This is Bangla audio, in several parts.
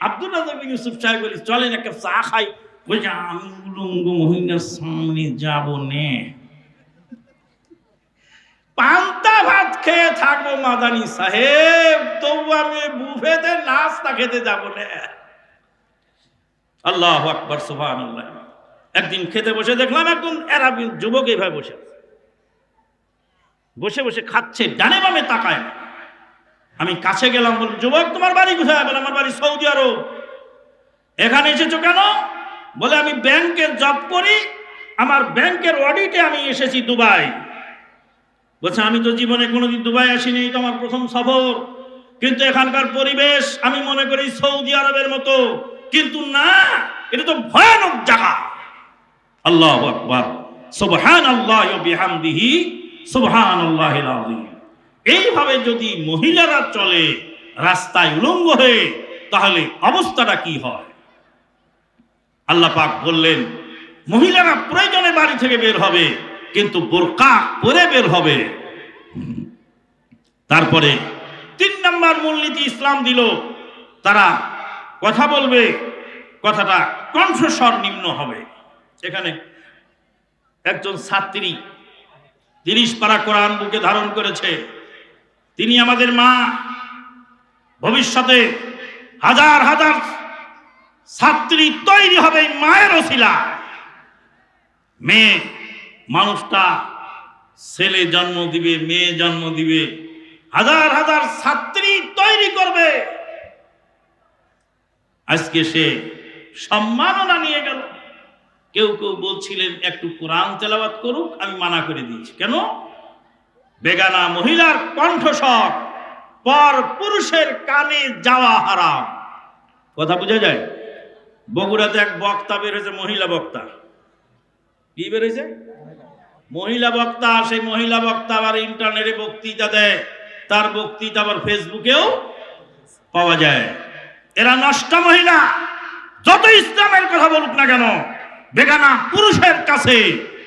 আব্দুল রাজাক ইউসুফ সাহেব বলি, চলেন একটা চা খাই। বলছে আমি সামনে যাব নে। পান্তা ভাত খেয়ে থাকব মাদানি সাহেব, তবু আমি বুফেতে নাস্তা খেতে যাব না। আল্লাহ আকবর আল্লাহ একদিন খেতে বসে দেখলাম একজন এরাবি যুবক এইভাবে বসে। বসে বসে খাচ্ছে, ডানে বামে তাকায় না। আমি কাছে গেলাম বললাম যুবক, তোমার বাড়ি কোথায়? বলে, আমার বাড়ি সৌদি আরব। এখানে এসেছ কেন? বলে, আমি ব্যাংকের জব করি, আমার ব্যাংকের অডিটে আমি এসেছি দুবাই। বলছে, আমি তো জীবনে কোনোদিন দুবাই আসিনি তো আমার প্রথম সফর। কিন্তু এখানকার পরিবেশ, আমি মনে করি সৌদি আরবের মতো। কিন্তু না, এটা তো ভয়ানক জায়গা। আল্লাহ আকবার। সুবহান আল্লাহ বিহামদিহি সুবহান আল্লাহিল আযীম। এইভাবে যদি মহিলারা চলে, রাস্তায় উলঙ্গ হয়ে, তাহলে অবস্থাটা কি হয়? আল্লাহ পাক বললেন, মহিলারা প্রয়োজনে বাড়ি থেকে বের হবে, কিন্তু বোরকা পরে বের হবে। তারপরে তিন নম্বর মূলনীতি ইসলাম দিল, তারা কথা বলবে, কথাটা কণ্ঠস্বর নিম্ন হবে। এখানে একজন ছাত্রী তিরিশ পারা কোরআন বুকে ধারণ করেছে। তিনি আমাদের মা। ভবিষ্যতে হাজার হাজার ছাত্রী তৈরি হবে মায়ের ওসিলা মেয়ে মানুষটা ছেলে জন্ম দিবে, মেয়ে জন্ম দিবে। হাজার হাজার ছাত্রী তৈরি করবে। আজকে সে সম্মাননা নিয়ে গেল। কেউ কেউ বলছিলেন, একটু কোরআন তেলাবাত করুক, আমি মানা করে দিয়েছি। কেন? বেগানা মহিলার কণ্ঠস্বর, পর পুরুষের কানে যাওয়া হারাম। কথা বোঝা যায়? বগুড়াতে এক বক্তা বেরোছে মহিলা বক্তা। কি বেরোছে মহিলা বক্তা, সেই মহিলা বক্তা আবার ইন্টারনেটে বক্তৃতা দেয়। তার বক্তৃতা আবার ফেসবুকেও পাওয়া যায়। এরা নষ্ট মহিলা। যত ইসলামের কথা বলুক না কেন, বেগানা পুরুষের কাছে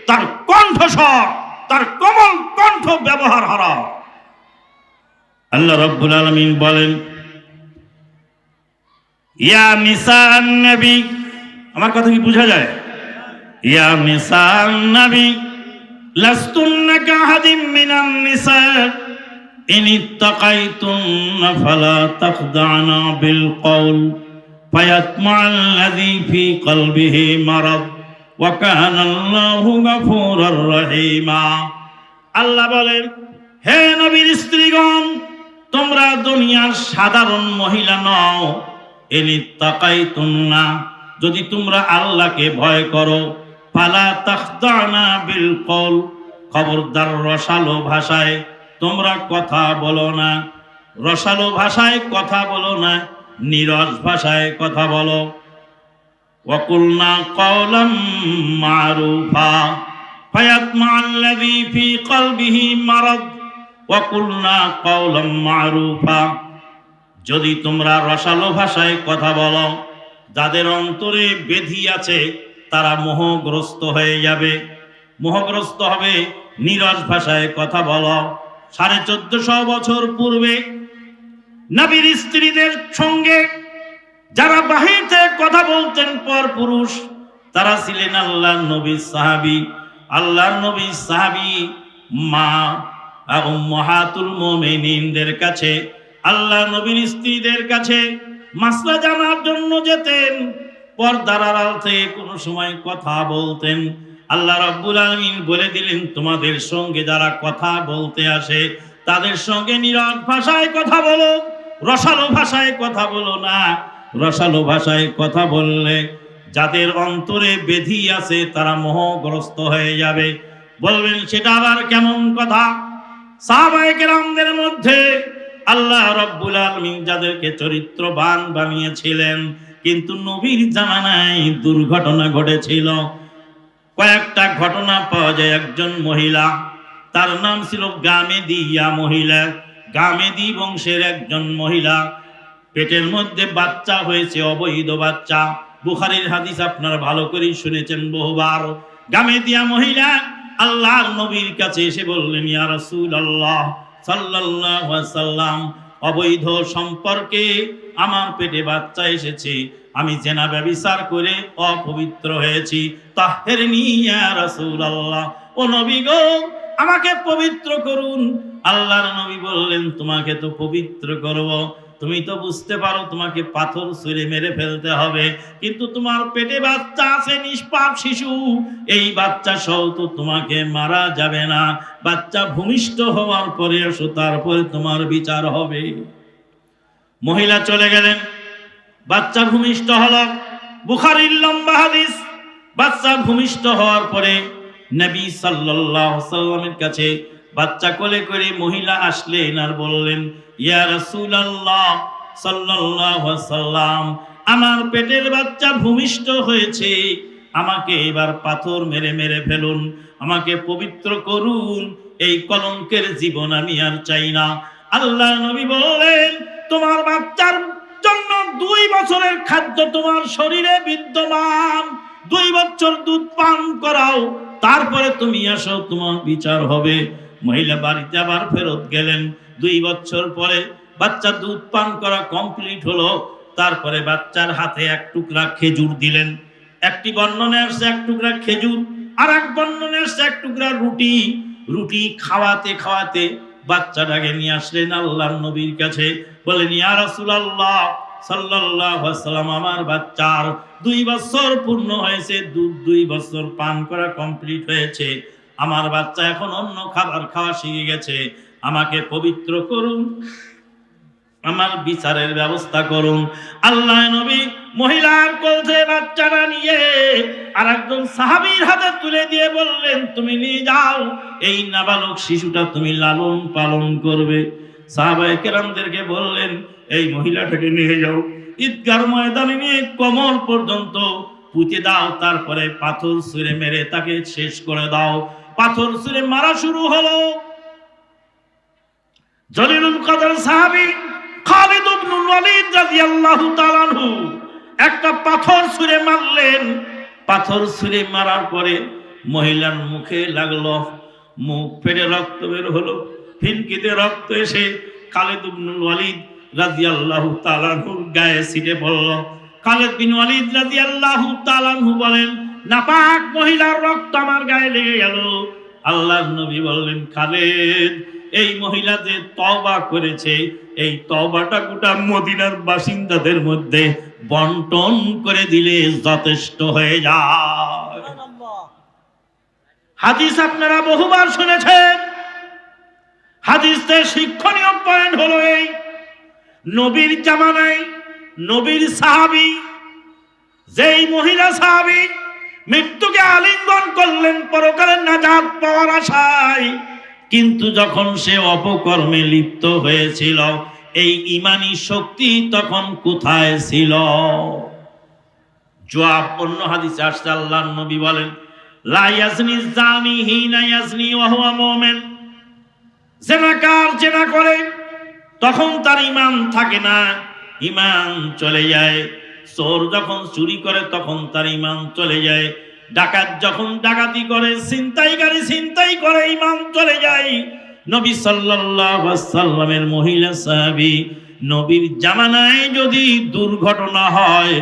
তার কণ্ঠস্বর তার কমল কণ্ঠ ব্যবহার হারা আল্লাহ রব্বুল আলমিন বলেন, ইয়া মিসান নবী আমার কথা কি বুঝা যায়? ইয়া মিসান নবী লাস্তুন্নাকা হাদিম মিনান নিসা, ইন ইত্তাকাইতুন ফালা তাখদানা বিল কওল, ফায়াতমা আল্লাযী ফি কলবিহি মারাদ। আল্লাহ বলেন, হে নবীর স্ত্রীগণ, তোমরা দুনিয়ার সাধারণ মহিলা নও এনি তাকাই না যদি তোমরা আল্লাহকে ভয় করো, ফালা তাখদানা বিলকল খবরদার রসালো ভাষায় তোমরা কথা বলো না, রসালো ভাষায় কথা বলো না, নিরস ভাষায় কথা বলো। وقلنا قولا معروفا فيطمع الذي في قلبه مرض وقلنا قولا معروفا যদি তোমরা রসালো ভাষায় কথা বলো যাদের অন্তরে বেধি আছে তারা মোহগ্রস্ত হয়ে যাবে মোহগ্রস্ত হবে নিরস ভাষায় কথা বলো সাড়ে চোদ্দশো বছর পূর্বে নবীর স্ত্রীদের সঙ্গে যারা থেকে কথা বলতেন পর পুরুষ, তারা ছিলেন আল্লাহ নবী সাহাবি। আল্লাহ নবী সাহাবি মা মহাতুল মোমেনিনদের কাছে আল্লাহ নবীর স্ত্রীদের কাছে মাসলা জানার জন্য যেতেন। পর্দার আড়াল থেকে কোনো সময় কথা বলতেন। আল্লাহ রাব্বুল আলামিন বলে দিলেন, তোমাদের সঙ্গে যারা কথা বলতে আসে, তাদের সঙ্গে নীরব ভাষায় কথা বলো, রসালো ভাষায় কথা বলো না। রসালো ভাষায় কথা বললে যাদের অন্তরে বেধি আছে তারা মোহগ্রস্ত হয়ে যাবে। বলবেন, সেটা আবার কেমন কথা? সাহাবায়ে কেরামদের মধ্যে আল্লাহ রব্বুল আলমিন যাদেরকে চরিত্রবান বানিয়েছিলেন, কিন্তু নবীর জামানায় দুর্ঘটনা ঘটেছিল। কয়েকটা ঘটনা পাওয়া যায় একজন মহিলা, তার নাম ছিল গামেদিয়া মহিলা। গামেদি বংশের একজন মহিলা পেটের মধ্যে বাচ্চা হয়েছে, অবৈধ বাচ্চা। বুখারীর হাদিস আপনারা ভালো করেই শুনেছেন বহুবার। গামেদিয়া মহিলা আল্লাহর নবীর কাছে এসে বললেন, ইয়া রাসূলুল্লাহ সাল্লাল্লাহু আলাইহি সাল্লাম অবৈধ সম্পর্কে আমার পেটে বাচ্চা এসেছে। আমি জেনা ব্যবিচার করে অপবিত্র হয়েছি। তাহের নিয়া রাসূল আল্লাহ ও নবী গো, আমাকে পবিত্র করুন। আল্লাহর নবী বললেন, তোমাকে তো পবিত্র করব। তুমি তো বুঝতে পারো তোমাকে পাথর ছুঁড়ে মেরে ফেলতে হবে। কিন্তু তোমার পেটে বাচ্চা আছে, নিষ্পাপ শিশু। এই বাচ্চা সহ তো তোমাকে মারা যাবে না। বাচ্চা ভূমিষ্ঠ হওয়ার পরে আসো, তারপরে তোমার বিচার হবে। মহিলা চলে গেলেন। বাচ্চা ভূমিষ্ঠ হল। বুখারির লম্বা হাদিস। বাচ্চা ভূমিষ্ঠ হওয়ার পরে নবী সাল্লামের কাছে বাচ্চা কোলে করে মহিলা আসলেন আর বললেন ইয়া রাসূলুল্লাহ সাল্লাল্লাহু সাল্লাম আমার পেটের বাচ্চা ভূমিষ্ঠ হয়েছে, আমাকে এবার পাথর মেরে মেরে ফেলুন, আমাকে পবিত্র করুন, এই কলঙ্কের জীবন আমি আর চাই না। আল্লাহ নবী বললেন, তোমার বাচ্চার জন্য দুই বছরের খাদ্য তোমার শরীরে বিদ্যমান, দুই বছর দুধ পান করাও, তারপরে তুমি আসো, তোমার বিচার হবে। মহিলা বাড়িতে আবার ফেরত গেলেন। দুই বছর পরে বাচ্চা দুধ পান করা কমপ্লিট হলো। তারপরে বাচ্চার হাতে এক টুকরা খেজুর দিলেন। একটি বর্ণনে আসছে এক টুকরা খেজুর আর এক বর্ণনে আসছে এক টুকরা রুটি। রুটি খাওয়াতে খাওয়াতে বাচ্চাটাকে নিয়ে আসলেন আল্লাহর নবীর কাছে। বলেন ইয়া রাসূলুল্লাহ, সাল্লাল্লাহু আলাইহি আমার বাচ্চার দুই বছর পূর্ণ হয়েছে, দুধ দুই বছর পান করা কমপ্লিট হয়েছে। আমার বাচ্চা এখন অন্য খাবার খাওয়া শিখে গেছে। আমাকে পবিত্র করুন। আমার বিচারের ব্যবস্থা করুন। আল্লাহ নবী মহিলার কোলতে বাচ্চাটা নিয়ে আর একজন সাহাবীর হাতে তুলে দিয়ে বললেন, তুমি নিয়ে যাও। এই নাবালক শিশুটা তুমি লালন পালন করবে। সাহাবায়ে কেরামদেরকে বললেন, এই মহিলাটাকে নিয়ে যাও। ঈদগার ময়দানে নিয়ে কমর পর্যন্ত পুঁতে দাও, তারপরে পাথর ছুঁড়ে মেরে তাকে শেষ করে দাও। পাথর ছুঁড়ে মারা শুরু হলো। জলিলুল কদর সাহাবী খালিদ ইবনুল ওয়ালিদ রাদিয়াল্লাহু তাআলা একটা পাথর ছুঁড়ে মারলেন। পাথর ছুঁড়ে মারার পরে মহিলার মুখে লাগল, মুখ ফেটে রক্ত বের হলো, ফিনকিতে রক্ত এসে খালিদ ইবনুল ওয়ালিদ রাদিয়াল্লাহু তাআলা গায়ে ছিটে পড়ল। খালিদ বিন ওয়ালিদ রাদিয়াল্লাহু তাআলা বলেন, নাপাক মহিলার রক্ত আমার গায়ে লেগে গেল। আল্লাহর নবী বললেন, খালেদ এই মহিলা যে তওবা করেছে এই তবাটা গোটা মদিনার বাসিন্দাদের মধ্যে বন্টন করে দিলে যথেষ্ট হয়ে যায়। হাদিস আপনারা বহুবার শুনেছেন। হাদিসের শিক্ষণীয় পয়েন্ট হলো এই নবীর জামানায় নবীর সাহাবী যেই মহিলা সাহাবী মৃত্যুকে আলিঙ্গন করলেন পরকালের নাজাত পাওয়ার আশায় কিন্তু যখন সে অপকর্মে লিপ্ত হয়েছিল, এই ইমানি শক্তি তখন কোথায় ছিল? জবাব অন্য হাদিসে আসছে, আল্লাহর নবী বলেন, লা ইয়াজনি জানি হিনা ইয়াজনি হুয়া মুমিন। জেনাকার জেনা করে, তখন তার ইমান থাকে না, ইমান চলে যায়। চোর যখন চুরি করে, তখন তার ইমান চলে যায়। ডাকাত যখন ডাকাতি করে, ছিনতাইকারী ছিনতাই করে, ইমাম চলে যায়। নবী সাল্লামের মহিলা সাহাবী নবীর জামানায় যদি দুর্ঘটনা হয়,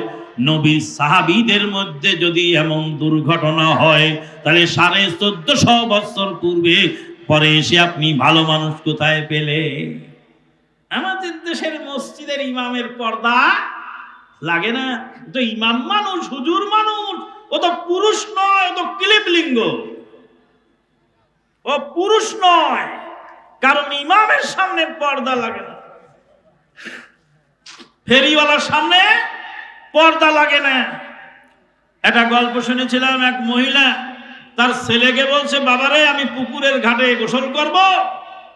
নবীর সাহাবিদের মধ্যে যদি এমন দুর্ঘটনা হয়, তাহলে সাড়ে চোদ্দশো বছর পূর্বে, পরে এসে আপনি ভালো মানুষ কোথায় পেলে? আমাদের দেশের মসজিদের ইমামের পর্দা লাগে না? তো ইমাম মানুষ, হুজুর মানুষ ও তো পুরুষ নয়, ও তো ক্লিপ লিঙ্গ। ও পুরুষ নয়, কারণ ইমামের সামনে পর্দা লাগে না। ফেরিওয়ালার সামনে পর্দা লাগে না। একটা গল্প শুনেছিলাম এক মহিলা, তার ছেলেকে বলছে, বাবারে, আমি পুকুরের ঘাটে গোসল করব,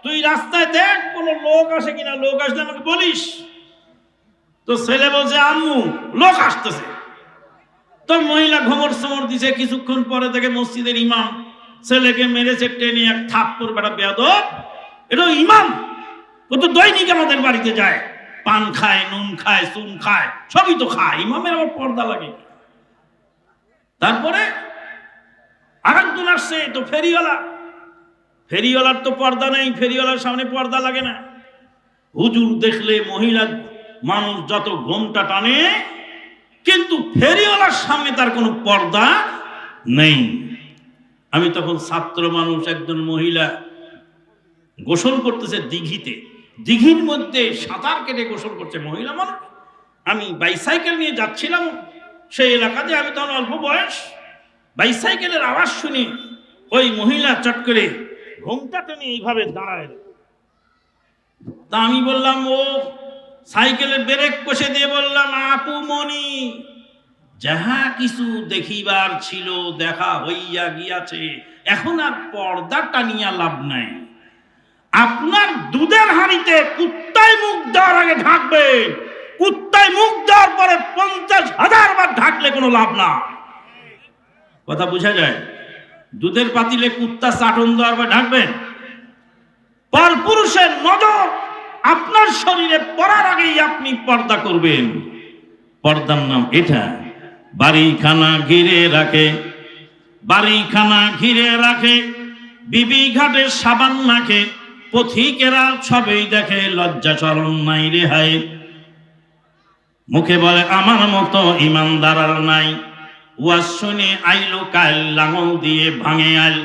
তুই রাস্তায় দেখ, কোনো লোক আসে কিনা, লোক আসলে আমাকে বলিস। তো ছেলে বলছে, আম্মু, লোক আসতেছে। তো মহিলা ঘমর সমর দিছে, কিছুক্ষণ পরে থেকে মসজিদের ইমাম ছেলেকে মেরেছে, টেনে এক থাপ্পড়, বেটা বেয়াদব। এটা ইমাম। ও তো দৈনিক আমাদের বাড়িতে যায়। পান খায়, নুন খায়, চুন খায়, সবই তো খায়। ইমামের আবার পর্দা লাগে তারপরে আরেকজন আসছে তো ফেরিওয়ালা। ফেরিওয়ালার তো পর্দা নেই, ফেরিওয়ালার সামনে পর্দা লাগে না। হুজুর দেখলে মহিলা মানুষ যত ঘোমটা টানে কিন্তু ফেরিওয়ালার সামনে তার কোনো পর্দা নেই। আমি তখন ছাত্র মানুষ, একজন মহিলা, গোসল করতেছে দিঘিতে। দিঘির মধ্যে সাঁতার কেটে গোসল করছে মহিলা মানুষ। আমি বাইসাইকেল নিয়ে যাচ্ছিলাম সেই এলাকাতে, আমি তখন অল্প বয়স। বাইসাইকেলের আওয়াজ শুনি ওই মহিলা চট করে ঘোমটা টেনে এইভাবে দাঁড়ায়। তা আমি বললাম ও সাইকেলের ব্রেক কষে দিয়ে বললাম, আপু মনি, যাহা কিছু দেখিবার ছিল দেখা হইয়া গিয়াছে। এখন আর পর্দা টানিয়া লাভ নাই। আপনার দুধের হাঁড়িতে কুত্তায় মুখ দেওয়ার আগে ঢাকবে। কুত্তায় মুখ দেওয়ার পরে পঞ্চাশ হাজার বার ঢাকলে কোনো লাভ না। কথা বোঝা যায়? দুধের পাতিলে কুত্তা চাটন দেওয়ার পর ঢাকবেন? পরপুরুষের নজর আপনার শরীরে পড়ার আগেই আপনি পর্দা করবেন। পর্দার নাম এটা। বাড়িখানা ঘিরে রাখে, বাড়িখানা ঘিরে রাখে, বিবি ঘাটে সাবান নাখে পথিকেরা সবেই দেখে, লজ্জা চরণ নাই রেহাই মুখে বলে, আমার মতো ইমানদার নাই। ওয়াজ শুনে আইলো কাল, লাঙল দিয়ে ভাঙে আইল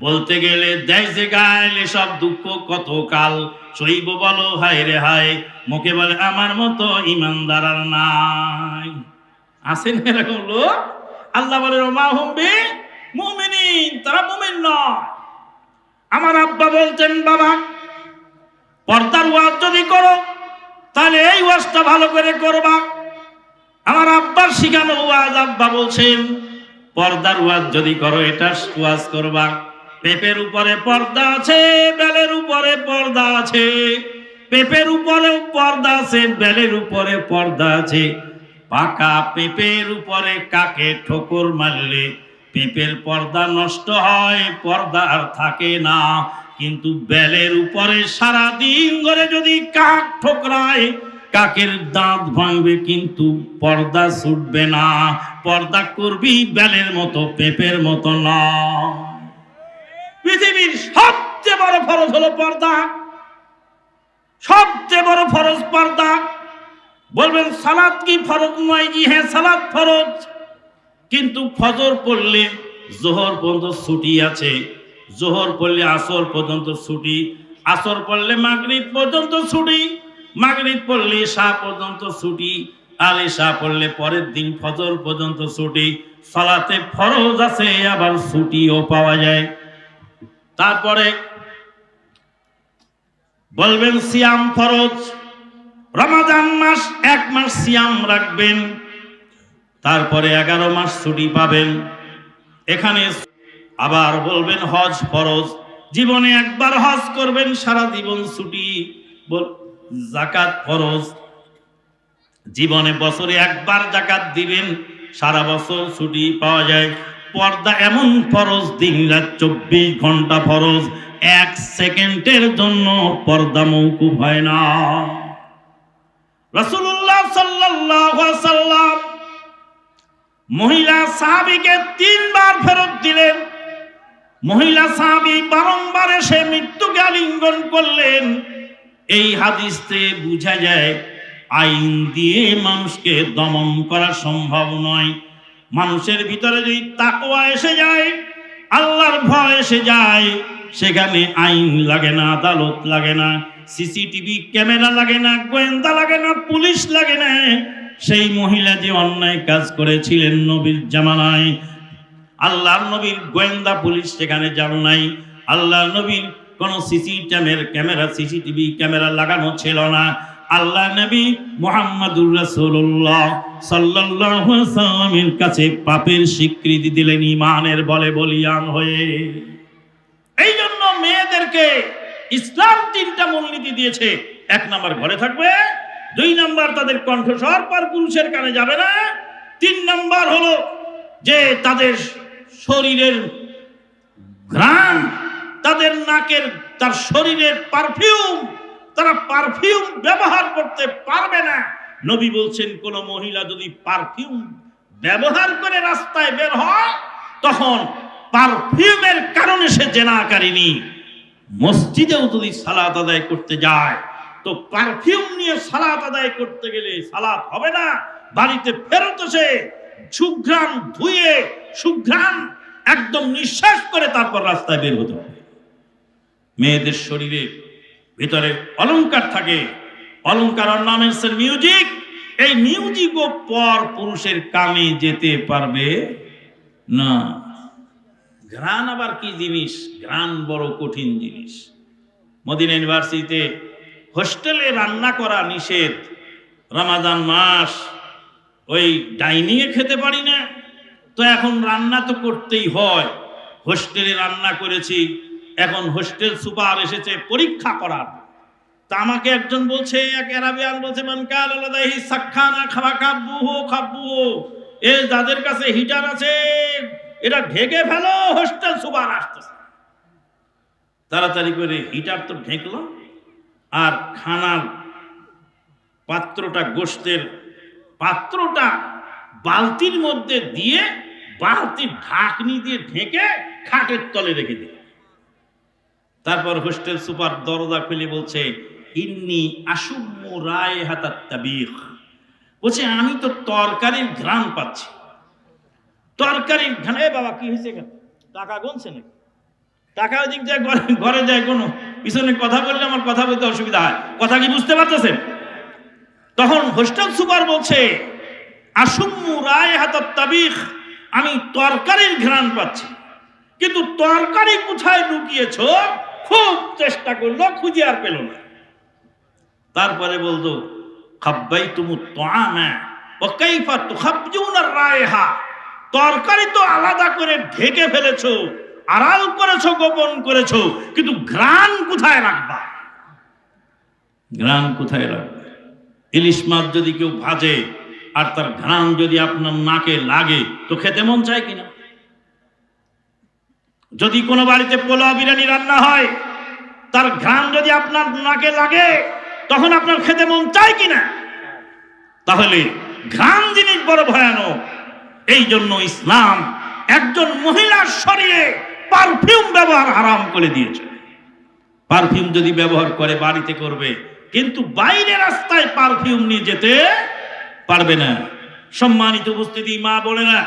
বলতে গেলে দেয় যে গাইল সব দুঃখ কত কাল সইব বলো, হায় রে হায়, মুখে বলে, আমার মতো ইমানদার আর নাই। আছেন এরকম লোক? আল্লাহ বলে রমা হুমবি মুমিনিন, তারা মুমিন নয়। আমার আব্বা বলতেন, বাবা, পর্দার ওয়াজ যদি করো, তাহলে এই ওয়াজটা ভালো করে করবা। আমার আব্বার শিখানো ওয়াজ আব্বা বলছেন, পর্দার ওয়াজ যদি করো এটা ওয়াজ করবা। পেপের উপরে পর্দা আছে, বেলের উপরে পর্দা আছে। পেপের উপরে পর্দা আছে, বেলের উপরে পর্দা আছে। পাকা পেপের উপরে কাকে ঠোকর মারলে? পেপের পর্দা নষ্ট হয়, পর্দা আর থাকে না। কিন্তু বেলের উপরে সারা দিন ধরে যদি কাক ঠোকরায়, কাকের দাঁত ভাঙবে কিন্তু পর্দা ছুটবে না। পর্দা করবি বেলের মতো, পেপের মতো না। পৃথিবীর সবচেয়ে বড় ফরজ হলো পর্দা। সবচেয়ে বড় ফরজ পর্দা। বলবেন, সালাদ কি ফরজ নয়? জি হ্যাঁ সালাদ ফরজ। কিন্তু ফজর পড়লে জোহর পর্যন্ত ছুটি আছে। জোহর পড়লে আসর পর্যন্ত ছুটি। আসর পড়লে মাগরিব পর্যন্ত ছুটি। মাগরিব পড়লে শাহ পর্যন্ত ছুটি। আলে শাহ পড়লে পরের দিন ফজর পর্যন্ত ছুটি। সালাতে ফরজ আছে, আবার ছুটিও পাওয়া যায়। তারপরে বলবেন সিয়াম ফরজ, রমাদান মাস, এক মাস সিয়াম রাখবেন, তারপরে এগারো মাস ছুটি পাবেন। এখানে আবার বলবেন হজ ফরজ, জীবনে একবার হজ করবেন, সারা জীবন ছুটি জাকাত ফরজ। জীবনে বছরে একবার জাকাত দিবেন, সারা বছর ছুটি পাওয়া যায়। পর্দা এমন ফরজ, দিন রাত চব্বিশ ঘণ্টা ফরজ। এক সেকেন্ডের জন্য পর্দা মৌকুব হয় না। রসুল্লাহ সাল্লাম মহিলা সাহাবিকে তিনবার ফেরত দিলেন। মহিলা সাহাবি বারংবার এসে মৃত্যুকে আলিঙ্গন করলেন। এই হাদিসতে বোঝা যায়, আইন দিয়ে মানুষকে দমন করা সম্ভব নয়। মানুষের ভিতরে যদি তাকওয়া এসে যায়, আল্লাহর ভয় এসে যায়, সেখানে আইন লাগে না, আদালত লাগে না, সিসিটিভি ক্যামেরা লাগে না, গোয়েন্দা লাগে না, পুলিশ লাগে না। সেই মহিলা যে অন্যায় কাজ করেছিলেন নবীর জামানায়, আল্লাহর নবীর গোয়েন্দা পুলিশ সেখানে যান নাই। আল্লাহর নবীর কোন সিসি ক্যামেরা সিসিটিভি ক্যামেরা লাগানো ছিল না। আল্লাহ নবী মোহাম্মদুর রাসূলুল্লাহ সাল্লাল্লাহু আলাইহি সাল্লামের কাছে পাপের স্বীকৃতি দিলেন ইমানের বলে বলিয়ান হয়ে। এই জন্য মেয়েদেরকে ইসলাম তিনটা মূলনীতি দিয়েছে। এক নাম্বার ঘরে থাকবে, দুই নাম্বার তাদের কণ্ঠস্বর পর পুরুষের কানে যাবে না। তিন নাম্বার হলো যে তাদের শরীরের ঘ্রাণ, তাদের নাকের, তার শরীরের পারফিউম তারা পারফিউম ব্যবহার করতে পারবে না। নবী বলছেন, কোন মহিলা যদি পারফিউম ব্যবহার করে রাস্তায় বের হয়, তখন পারফিউমের কারণে সে জেনাকারিনী মসজিদেও যদি সালাত আদায় করতে যায়, তো পারফিউম নিয়ে সালাত আদায় করতে গেলে সালাত হবে না। বাড়িতে ফেরত এসে সুঘ্রাণ ধুয়ে, সুঘ্রাণ একদম নিঃশ্বাস করে তারপর রাস্তায় বের হতে হবে। মেয়েদের শরীরে ভিতরে অলঙ্কার থাকে। অলংকার অর্নামেন্টস এর মিউজিক এই মিউজিকও পর পুরুষের কানে যেতে পারবে? না। ঘ্রাণ আবার কি জিনিস? ঘ্রাণ বড় কঠিন জিনিস। মদিনা ইউনিভার্সিটিতে হোস্টেলে রান্না করা নিষেধ। রমাদান মাস, ওই ডাইনিংয়ে খেতে পারি না। তো এখন রান্না তো করতেই হয়। হোস্টেলে রান্না করেছি। এখন হোস্টেল সুপার এসেছে পরীক্ষা করার। তা আমাকে একজন বলছে, এক অ্যারাবিয়ান বলছে, মান কাল আলাদাহি সাক্ষানা খাবা খাব্বু হো খাব্বু হো এ যাদের কাছে হিটার আছে এটা ঢেকে ফেলো, হোস্টেল সুপার আসতেছে। তাড়াতাড়ি করে হিটার তো ঢেকলো, আর খানার পাত্রটা গোষ্ঠের পাত্রটা বালতির মধ্যে দিয়ে বালতির ঢাকনি দিয়ে ঢেকে খাটের তলে রেখে দিল। তারপর হোস্টেল সুপার দরজা খুলে বলছে, ইন্নি আশুম্মু রায় হাতাত তাবিখ। বলছে, আমি তো তরকারির ঘ্রাণ পাচ্ছি। তরকারির ঘ্রাণ বাবা, কি হয়েছে কেন টাকা গুনছে নাকি? টাকা ওই দিক দিয়ে ঘরে ঘরে যায় কোনো, পিছনে কথা বললে আমার কথা বলতে অসুবিধা হয়। কথা কি বুঝতে পারতেছেন? তখন হোস্টেল সুপার বলছে, আশুম্মু রায় হাতাত তাবিখ, আমি তরকারির ঘ্রাণ পাচ্ছি। কিন্তু তরকারি কোথায় লুকিয়েছ? খুব চেষ্টা করল, খুঁজে আর পেল না। তারপরে বলতো খাব্বাই তুমু তোয়ামা ও কাইফা তুখাবজুনার রায়হা। তরকারি তো আলাদা করে ঢেকে ফেলেছো, আড়াল করেছ, গোপন করেছ, কিন্তু ঘ্রাণ কোথায় রাখবা? ঘ্রাণ কোথায় রাখবে? ইলিশ মাছ যদি কেউ ভাজে আর তার ঘ্রাণ যদি আপনার নাকে লাগে, তো খেতে মন চায় কিনা? যদি কোনো বাড়িতে পোলাও বিরিয়ানি রান্না হয়, তার ঘ্রাণ যদি আপনার নাকে লাগে, তখন আপনার খেতে মন চায় কিনা তাহলে ঘ্রাণ জিনিস বড় ভয়ানক। এই জন্য ইসলাম একজন মহিলার শরীরে পারফিউম ব্যবহার হারাম করে দিয়েছে। পারফিউম যদি ব্যবহার করে, বাড়িতে করবে, কিন্তু বাইরে রাস্তায় পারফিউম নিয়ে যেতে পারবে না। সম্মানিত উপস্থিতি, মা বলে না,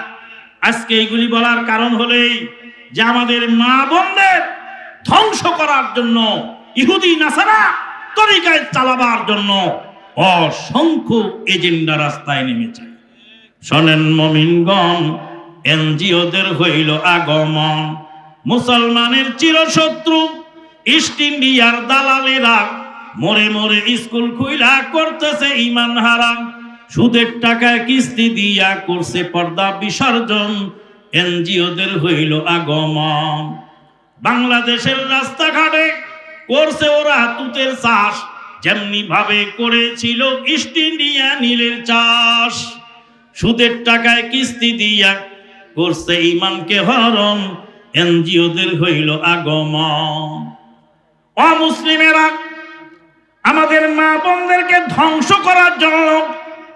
আজকে এইগুলি বলার কারণ হলেই যে আমাদের মা বোনদের ধ্বংস করার জন্য, ইহুদি নাসারা তরিকায় চালাবার জন্য অসংখ্য এজেন্ডা রাস্তায় নেমেছে। শোনেন মমিনগণ, এনজিওদের হইল আগমন। মুসলমানের চিরশত্রু, ইস্ট ইন্ডিয়ার দালালেরা মোরে মোরে স্কুল খুইলা করতেছে ইমান হারাম। সুদের টাকায় কিস্তি দিয়া করছে পর্দা বিসর্জন। এনজিওদের হইল আগমন। বাংলাদেশের রাস্তাঘাটে করছে ওরা তুতের চাষ যেমনি ভাবে করেছিল ইস্ট ইন্ডিয়া নীলের চাষ। সুদের টাকায় কিস্তি দিয়া করছে ইমানকে হরণ, এনজিওদের হইল আগমন। অমুসলিমেরা, আমাদের মা বোনদেরকে ধ্বংস করার জন্য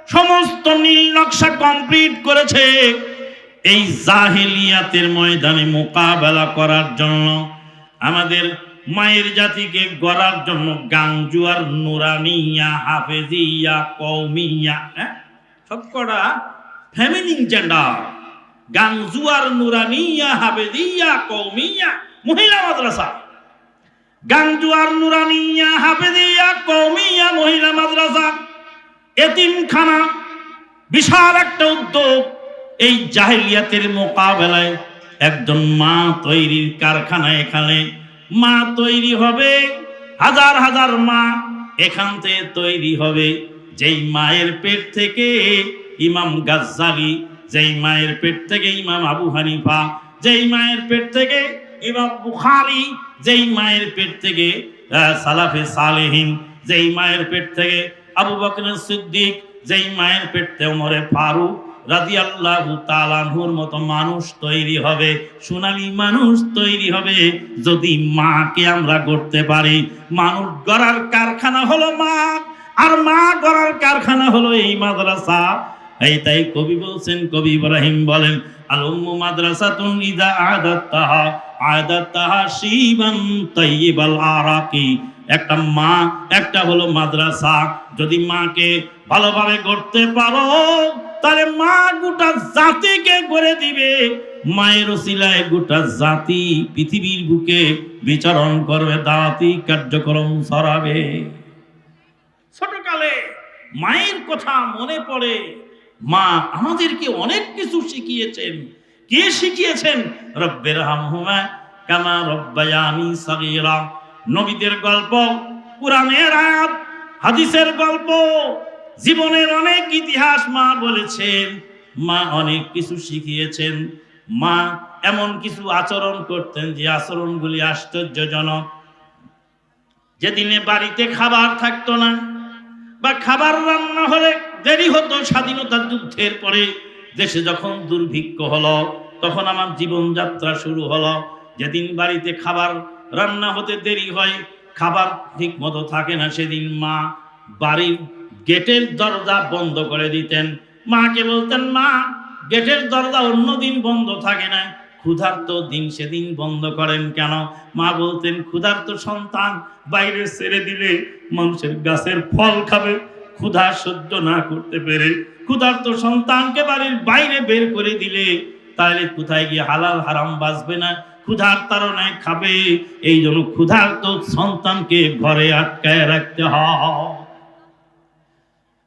সমস্ত নীল নকশা কমপ্লিট করেছে। এই জাহেলিয়াতের ময়দানে মোকাবেলা করার জন্য, আমাদের মায়ের জাতিকে গড়ার জন্য গাংজুয়ার, নুরানিয়া, হাফেজিয়া কৌমিয়া হ্যাঁ? সবকটা ফেমিনিন জেন্ডার, গাংজুয়ার, নুরানিয়া, হাফেজিয়া কৌমিয়া মহিলা মাদ্রাসা। গাংজুয়ার, নুরানিয়া, হাফেজিয়া কৌমিয়া মহিলা মাদ্রাসা, এতিমখানা, বিশাল একটা উদ্যোগ। এই জাহিলিয়াতের মোকাবেলায় একজন মা তৈরির কারখানা এখানে মা তৈরি হবে, হাজার হাজার মা এখান থেকে তৈরি হবে। যেই মায়ের পেট থেকে ইমাম গাজ্জালি, যেই মায়ের পেট থেকে ইমাম আবু হানিফা, যেই মায়ের পেট থেকে ইমাম বুখারি, যেই মায়ের পেট থেকে সালাফে সালেহীন, যেই মায়ের পেট থেকে আবু বকর সিদ্দিক, যেই মায়ের পেট থেকে ওমরে ফারুক রাদিয়াল্লাহু তাআলাহুর মতো মানুষ তৈরি হবে সোনালী মানুষ তৈরি হবে। যদি মাকে আমরা গড়তে পারি, মানুষ গড়ার কারখানা হলো মা, আর মা গড়ার কারখানা হলো এই মাদ্রাসা। এই তাই কবি বলছেন, কবি ইব্রাহিম বলেন, আল উম্মু মাদ্রাসাতুন ইদা আদাত্তাহা আদাত্তাহা শিবান তাইয়িবাল আরাকি। একটা মা, একটা হলো মাদ্রাসা। যদি মাকে ভালোভাবে করতে পারো তাহলে মা গোটা জাতিকে করে দিবে। মায়ের ওসিলায় গোটা জাতি পৃথিবীর বুকে বিচরণ করবে দাওয়াতি কার্যক্রম সরাবে। ছোটকালে মায়ের কথা মনে পড়ে, মা আমাদেরকে অনেক কিছু শিখিয়েছেন। কে শিখিয়েছেন? রব্বের হামহুমা কামা রব্বায়ানি সাগীরা। নবীদের গল্প, কোরআনের আয়াত, হাদিসের গল্প জীবনের অনেক ইতিহাস মা বলেছেন, মা অনেক কিছু শিখিয়েছেন, মা এমন কিছু আচরণ করতেন যে আচরণগুলি আশ্চর্যজনক। যেদিনে বাড়িতে খাবার থাকতো না বা খাবার রান্না হলে দেরি হতো স্বাধীনতা যুদ্ধের পরে, দেশে যখন দুর্ভিক্ষ হলো, তখন আমার জীবনযাত্রা শুরু হলো। যেদিন বাড়িতে খাবার রান্না হতে দেরি হয়, খাবার ঠিক মতো থাকে না, সেদিন মা বাড়ির গেটের দরজা বন্ধ করে দিতেন। মাকে বলতেন, মা, গেটের দরজা অন্যদিন বন্ধ থাকে না। ক্ষুধার্ত দিন সেদিন বন্ধ করেন কেন? মা বলতেন, ক্ষুধার্ত সন্তান বাইরে ছেড়ে দিলে মানুষের গাছের ফল খাবে। ক্ষুধা সহ্য না করতে পেরে ক্ষুধার্ত সন্তানকে বাড়ির বাইরে বের করে দিলে তাহলে কোথায় গিয়ে হালাল হারাম বাঁচবে না? ক্ষুধার তারণায় খাবে। এই জন্য ক্ষুধার্ত সন্তানকে ঘরে আটকায় রাখতে হয়।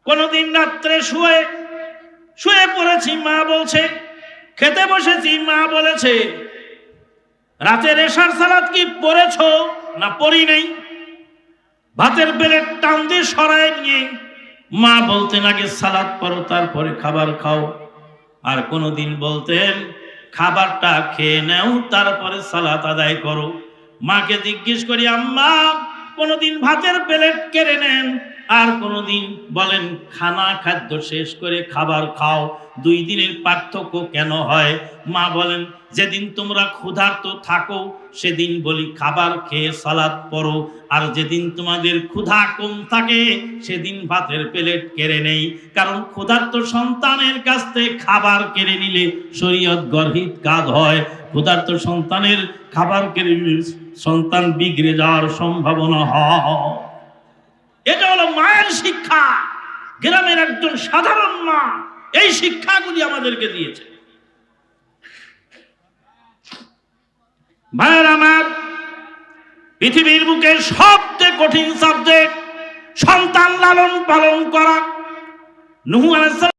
কোনদিন রাত্রে শুয়ে শুয়ে পড়েছি, মা বলছে, খেতে বসেছি, মা বলেছে, রাতের এশার সালাদ কি পড়েছ? না পড়ি নাই। ভাতের বেলের টান দিয়ে সরায় নিয়ে, মা বলতেন, আগে সালাদ পরো তারপরে খাবার খাও। আর কোনোদিন বলতেন, খাবারটা খেয়ে নেও, তারপরে সালাত আদায় করো। মাকে জিজ্ঞেস করি, আম্মা, কোনোদিন ভাতের প্লেট কেড়ে নেন? আর কোনোদিন বলেন, খানা খাদ্য শেষ করে খাবার খাও, দুই দিনের পার্থক্য কেন হয়? মা বলেন, যেদিন তোমরা ক্ষুধার্ত থাকো, সেদিন বলি খাবার খেয়ে সালাদ পড়ো, আর যেদিন তোমাদের ক্ষুধা কম থাকে, সেদিন ভাতের প্লেট কেড়ে নেই। কারণ ক্ষুধার্ত সন্তানের কাছ থেকে খাবার কেড়ে নিলে শরীয়ত গর্হিত কাজ হয়। ক্ষুধার্ত সন্তানের খাবার কেড়ে নিলে সন্তান বিগড়ে যাওয়ার সম্ভাবনা হয়। এটা হলো মায়ের শিক্ষা। গ্রামের একজন সাধারণ মা এই শিক্ষাগুলি আমাদেরকে দিয়েছে। ভাইয়ের আমার, পৃথিবীর বুকে সবচেয়ে কঠিন সাবজেক্ট সন্তান লালন পালন করা। নুহু আলাইহিস